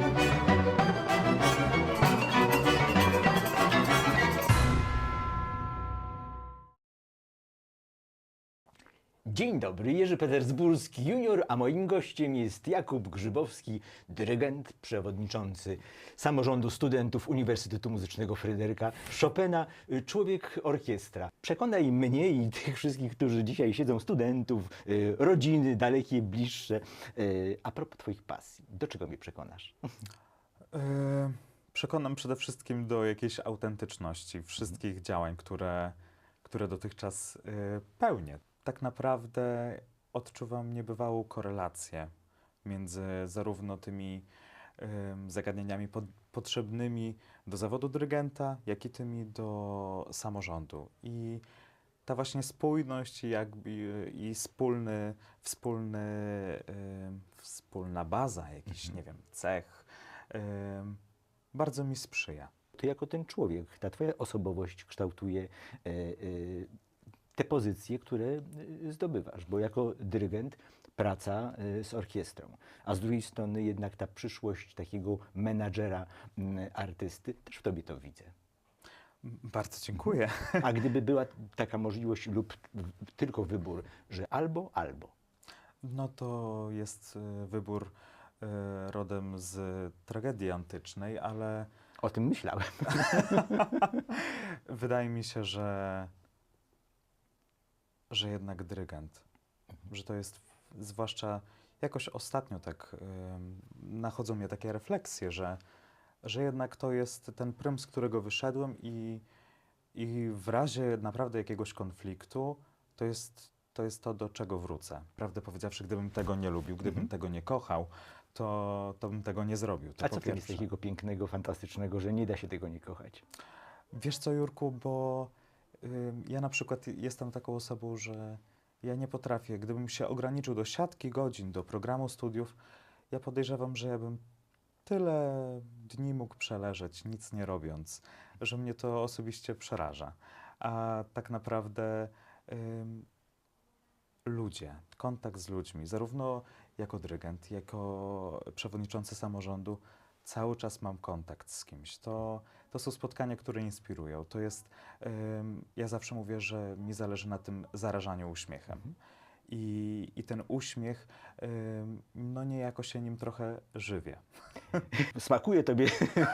thank you Dzień dobry, Jerzy Petersburski junior, a moim gościem jest Jakub Grzybowski, dyrygent, przewodniczący samorządu studentów Uniwersytetu Muzycznego Fryderyka Chopina, y, człowiek orkiestra. Przekonaj mnie i tych wszystkich, którzy dzisiaj siedzą, studentów, y, rodziny, dalekie, bliższe. Y, A propos Twoich pasji, do czego mnie przekonasz? E, Przekonam przede wszystkim do jakiejś autentyczności wszystkich działań, które, które dotychczas pełnię. Tak naprawdę odczuwam niebywałą korelację między zarówno tymi zagadnieniami pod, potrzebnymi do zawodu dyrygenta, jak i tymi do samorządu. I ta właśnie spójność jakby i wspólny, wspólny, wspólna baza, jakiś, nie wiem, cech, bardzo mi sprzyja. Ty jako ten człowiek, ta Twoja osobowość kształtuje e, e, te pozycje, które e, zdobywasz, bo jako dyrygent praca e, z orkiestrą, a z drugiej strony jednak ta przyszłość takiego menadżera m, artysty, też w Tobie to widzę. Bardzo dziękuję. A gdyby była taka możliwość lub tylko wybór, że albo, albo. No to jest wybór rodem z tragedii antycznej, ale O tym myślałem. wydaje mi się, że, że jednak dyrygent, że to jest zwłaszcza jakoś ostatnio tak em, nachodzą mnie takie refleksje, że, że jednak to jest ten prym, z którego wyszedłem i, i w razie naprawdę jakiegoś konfliktu to jest, to jest to, do czego wrócę. Prawdę powiedziawszy, gdybym tego nie lubił, gdybym Mhm. tego nie kochał, to, to bym tego nie zrobił. To A co w tym jest takiego pięknego, fantastycznego, że nie da się tego nie kochać? Wiesz co, Jurku, bo ja na przykład jestem taką osobą, że ja nie potrafię, gdybym się ograniczył do siatki godzin, do programu studiów, ja podejrzewam, że ja bym tyle dni mógł przeleżeć, nic nie robiąc, że mnie to osobiście przeraża. A tak naprawdę ym, ludzie, kontakt z ludźmi, zarówno jako dyrygent, jako przewodniczący samorządu, cały czas mam kontakt z kimś. To, to są spotkania, które inspirują. To jest, ym, ja zawsze mówię, że mi zależy na tym zarażaniu uśmiechem. Mhm. I, I ten uśmiech, ym, no niejako się nim trochę żywię. Smakuje Tobie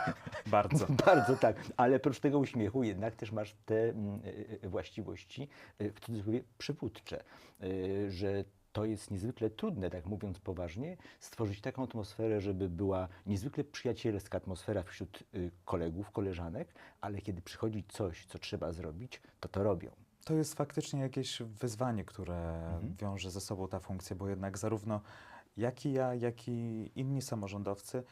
Bardzo. Bardzo tak, ale oprócz tego uśmiechu jednak też masz te mm, e, e, właściwości, e, w cudzysłowie, przywódcze, e, że to jest niezwykle trudne, tak mówiąc poważnie, stworzyć taką atmosferę, żeby była niezwykle przyjacielska atmosfera wśród y, kolegów, koleżanek, ale kiedy przychodzi coś, co trzeba zrobić, to to robią. To jest faktycznie jakieś wyzwanie, które Mhm. wiąże ze sobą ta funkcja, bo jednak zarówno jak i ja, jak i inni samorządowcy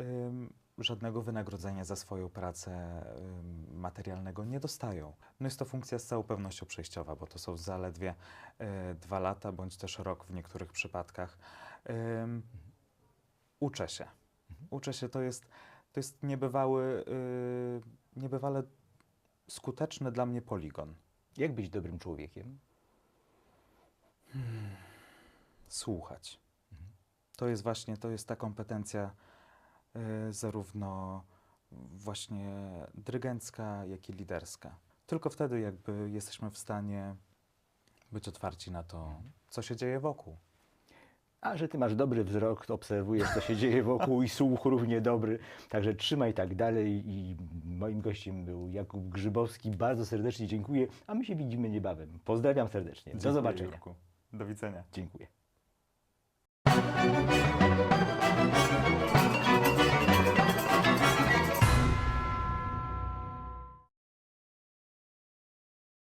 ym, żadnego wynagrodzenia za swoją pracę materialnego nie dostają. No jest to funkcja z całą pewnością przejściowa, bo to są zaledwie y, dwa lata, bądź też rok w niektórych przypadkach. Uczę się. Uczę się, to jest, to jest niebywały, y, niebywale skuteczny dla mnie poligon. Jak być dobrym człowiekiem? słuchać. To jest właśnie, to jest ta kompetencja zarówno właśnie dyrygencka, jak i liderska. Tylko wtedy jakby jesteśmy w stanie być otwarci na to, co się dzieje wokół. A że ty masz dobry wzrok, to obserwujesz, co się dzieje wokół i słuch równie dobry. Także trzymaj tak dalej. I moim gościem był Jakub Grzybowski. Bardzo serdecznie dziękuję, a my się widzimy niebawem. Pozdrawiam serdecznie. Do Dziękuję, zobaczenia. Jurku. Do widzenia. Dziękuję.